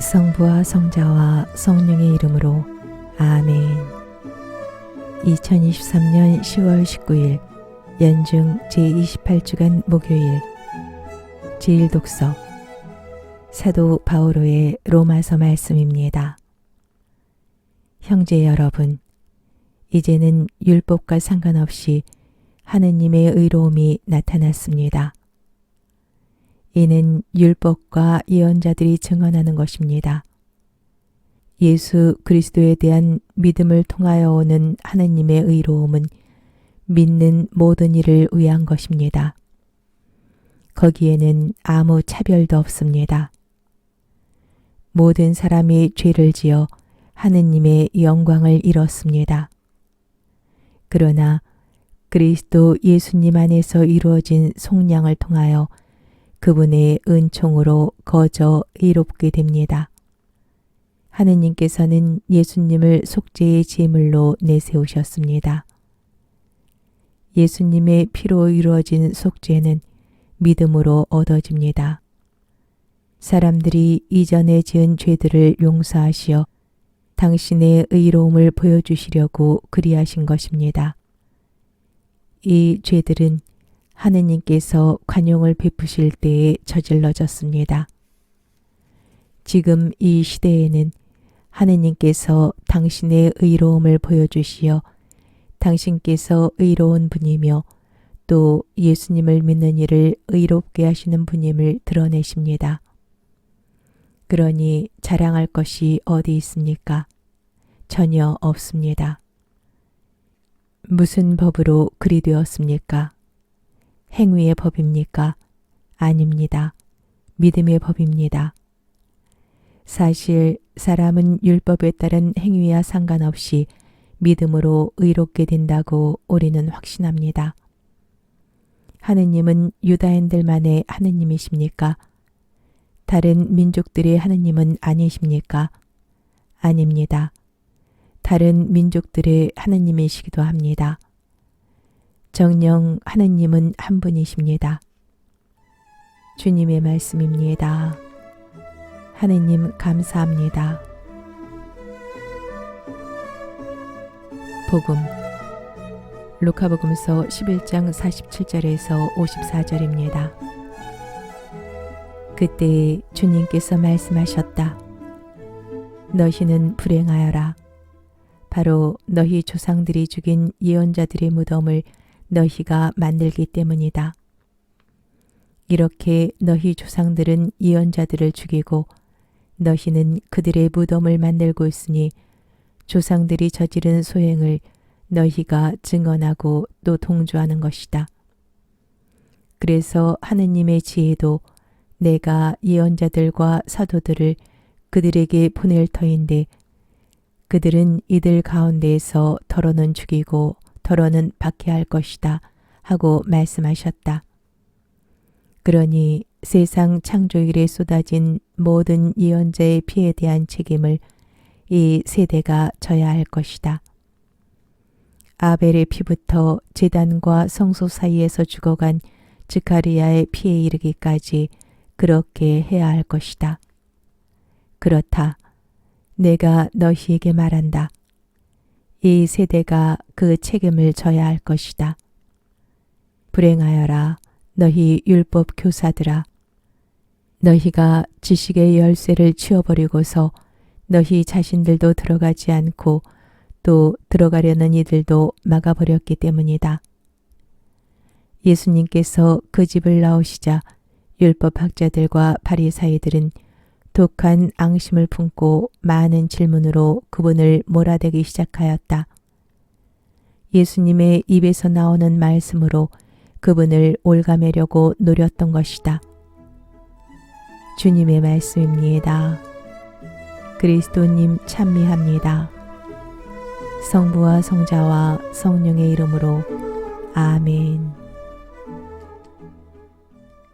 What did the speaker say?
성부와 성자와 성령의 이름으로 아멘. 2023년 10월 19일 연중 제28주간 목요일 제일 독서 사도 바오로의 로마서 말씀입니다. 형제 여러분, 이제는 율법과 상관없이 하느님의 의로움이 나타났습니다. 이는 율법과 예언자들이 증언하는 것입니다. 예수 그리스도에 대한 믿음을 통하여 오는 하느님의 의로움은 믿는 모든 이를 위한 것입니다. 거기에는 아무 차별도 없습니다. 모든 사람이 죄를 지어 하느님의 영광을 잃었습니다. 그러나 그리스도 예수님 안에서 이루어진 속량을 통하여 그분의 은총으로 거저 이롭게 됩니다. 하느님께서는 예수님을 속죄의 제물로 내세우셨습니다. 예수님의 피로 이루어진 속죄는 믿음으로 얻어집니다. 사람들이 이전에 지은 죄들을 용서하시어 당신의 의로움을 보여주시려고 그리하신 것입니다. 이 죄들은 하느님께서 관용을 베푸실 때에 저질러졌습니다. 지금 이 시대에는 하느님께서 당신의 의로움을 보여주시어 당신께서 의로운 분이며 또 예수님을 믿는 이를 의롭게 하시는 분임을 드러내십니다. 그러니 자랑할 것이 어디 있습니까? 전혀 없습니다. 무슨 법으로 그리 되었습니까? 행위의 법입니까? 아닙니다. 믿음의 법입니다. 사실 사람은 율법에 따른 행위와 상관없이 믿음으로 의롭게 된다고 우리는 확신합니다. 하느님은 유다인들만의 하느님이십니까? 다른 민족들의 하느님은 아니십니까? 아닙니다. 다른 민족들의 하느님이시기도 합니다. 정령 하느님은 한 분이십니다. 주님의 말씀입니다. 하느님 감사합니다. 복음 루카복음서 11장 47절에서 54절입니다. 그때 주님께서 말씀하셨다. 너희는 불행하여라. 바로 너희 조상들이 죽인 예언자들의 무덤을 너희가 만들기 때문이다. 이렇게 너희 조상들은 예언자들을 죽이고 너희는 그들의 무덤을 만들고 있으니 조상들이 저지른 소행을 너희가 증언하고 또 동조하는 것이다. 그래서 하느님의 지혜도 내가 예언자들과 사도들을 그들에게 보낼 터인데 그들은 이들 가운데에서 더러는 죽이고 더러는 박해할 것이다 하고 말씀하셨다. 그러니 세상 창조일에 쏟아진 모든 예언자의 피에 대한 책임을 이 세대가 져야 할 것이다. 아벨의 피부터 제단과 성소 사이에서 죽어간 즈카리아의 피에 이르기까지 그렇게 해야 할 것이다. 그렇다. 내가 너희에게 말한다. 이 세대가 그 책임을 져야 할 것이다. 불행하여라, 너희 율법 교사들아. 너희가 지식의 열쇠를 치워버리고서 너희 자신들도 들어가지 않고 또 들어가려는 이들도 막아버렸기 때문이다. 예수님께서 그 집을 나오시자 율법학자들과 바리사이들은 독한 앙심을 품고 많은 질문으로 그분을 몰아대기 시작하였다. 예수님의 입에서 나오는 말씀으로 그분을 올가매려고 노렸던 것이다. 주님의 말씀입니다. 그리스도님 찬미합니다. 성부와 성자와 성령의 이름으로 아멘.